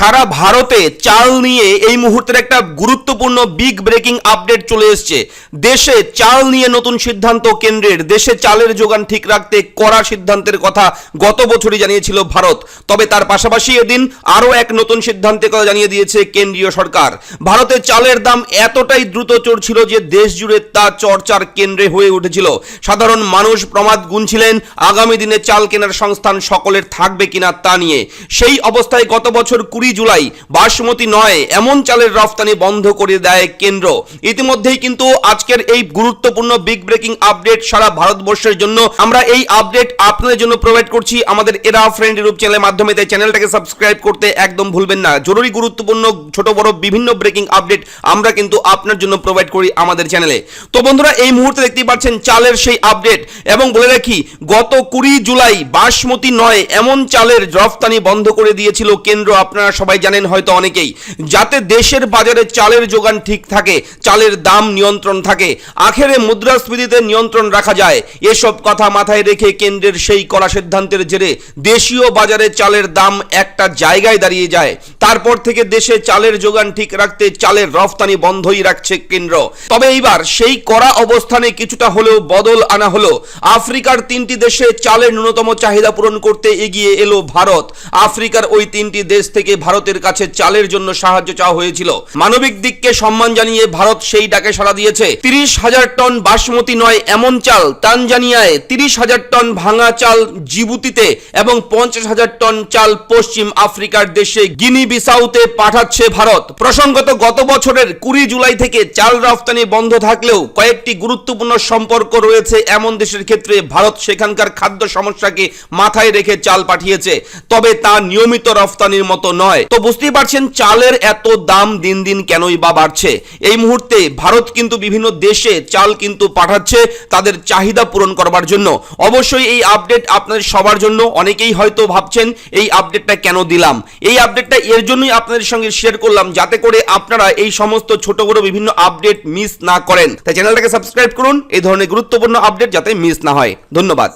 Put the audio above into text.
সারা ভারতে চাল নিয়ে এই মুহূর্তের একটা গুরুত্বপূর্ণ বিগ ব্রেকিং আপডেট চলে এসছে। দেশে চাল নিয়ে নতুন সিদ্ধান্ত কেন্দ্রের, দেশে চালের যোগান ঠিক রাখতে কড়া সিদ্ধান্তের কথা গত বছরই জানিয়েছিল ভারত। তবে তার পাশাপাশি এদিন আরও এক নতুন সিদ্ধান্তের কথা জানিয়ে দিয়েছে কেন্দ্রীয় সরকার। ভারতে চালের দাম এতটাই দ্রুত চড়ছিল যে দেশ জুড়ে তা চর্চার কেন্দ্রে হয়ে উঠেছিল। সাধারণ মানুষ প্রমাদ গুনছিলেন, আগামী দিনে চাল কেনার সংস্থান সকলের থাকবে কিনা তা নিয়ে। সেই অবস্থায় গত বছর কুড়ি জুলাই, বাসমতি নয়, এমন চালের রফতানি বন্ধ করে দেয় কেন্দ্র। ইতিমধ্যেই কিন্তু আজকের এই গুরুত্বপূর্ণ বিগ ব্রেকিং আপডেট সারা ভারতবর্ষের জন্য আমরা এই আপডেট আপনাদের জন্য প্রোভাইড করছি আমাদের এরা ফ্রেন্ড ইউটিউব চ্যানেলের মাধ্যমে। তাই চ্যানেলটাকে সাবস্ক্রাইব করতে একদম ভুলবেন না। জরুরি গুরুত্বপূর্ণ, ছোট বড় বিভিন্ন ব্রেকিং আপডেট আমরা কিন্তু আপনার জন্য প্রোভাইড করি আমাদের চ্যানেলে তো বন্ধুরা, এই মুহূর্তে দেখতেই পাচ্ছেন চালের সেই আপডেট এবং বলে রাখি, গত কুড়ি জুলাই, বাসমতি নয়, এমন চালের রফতানি বন্ধ করে দিয়েছিল কেন্দ্র। আপনারা সবাই জানেন হয়তো অনেকেই, যাতে দেশের বাজারে চালের যোগান ঠিক থাকে, চালের দাম নিয়ন্ত্রণ থাকে, আখেরে মুদ্রাস্ফীতিতে নিয়ন্ত্রণ রাখা যায়, এসব কথা মাথায় রেখে কেন্দ্রের সেই কড়া সিদ্ধান্তের জেরে দেশীয় বাজারে চালের দাম একটা জায়গায় দাঁড়িয়ে যায়। তারপর থেকে দেশে চালের যোগান ঠিক রাখতে চালের রফতানি বন্ধই রাখছে কেন্দ্র। তবে এইবার সেই কড়া অবস্থানে কিছুটা হলেও বদল আনা হলো। আফ্রিকার তিনটি দেশে চালের ন্যূনতম চাহিদা পূরণ করতে এগিয়ে এলো ভারত। আফ্রিকার ওই তিনটি দেশ থেকে ভারতের কাছে চালের জন্য সাহায্য চাওয়া হয়েছিল। মানবিক দিককে সম্মান জানিয়ে ভারত সেই ডাকে সাড়া দিয়েছে। তিরিশ হাজার টন বাসমতি নয় এমন চাল তানজানিয়ায় তিরিশ হাজার টন ভাঙা চাল জিবুতিতে এবং পঞ্চাশ হাজার টন চাল পশ্চিম আফ্রিকার দেশে গিনি বিসাউতে পাঠাচ্ছে ভারত। প্রসঙ্গত গত বছরের কুড়ি জুলাই থেকে চাল রফতানি বন্ধ থাকলেও কয়েকটি গুরুত্বপূর্ণ সম্পর্ক রয়েছে এমন দেশের ক্ষেত্রে ভারত সেখানকার খাদ্য সমস্যাকে মাথায় রেখে চাল পাঠিয়েছে। তবে তা নিয়মিত রফতানির মতো নয়। তো বুঝতেই পারছেন, চালের এত দাম দিন দিন কেনই বা বাড়ছে। এই মুহূর্তে ভারত কিন্তু বিভিন্ন দেশে চাল কিন্তু পাঠাচ্ছে তাদের চাহিদা পূরণ করবার জন্য। অবশ্যই এই আপডেট আপনাদের সবার জন্য, অনেকেই হয়তো ভাবছেন এই আপডেটটা কেন দিলাম? এই আপডেটটা এর জন্যই আপনাদের সঙ্গে শেয়ার করলাম, যাতে করে আপনারা এই সমস্ত ছোট বড় বিভিন্ন আপডেট মিস না করেন। তাই চ্যানেলটাকে সাবস্ক্রাইব করুন, এই ধরনের গুরুত্বপূর্ণ আপডেট যাতে মিস না হয়। ধন্যবাদ।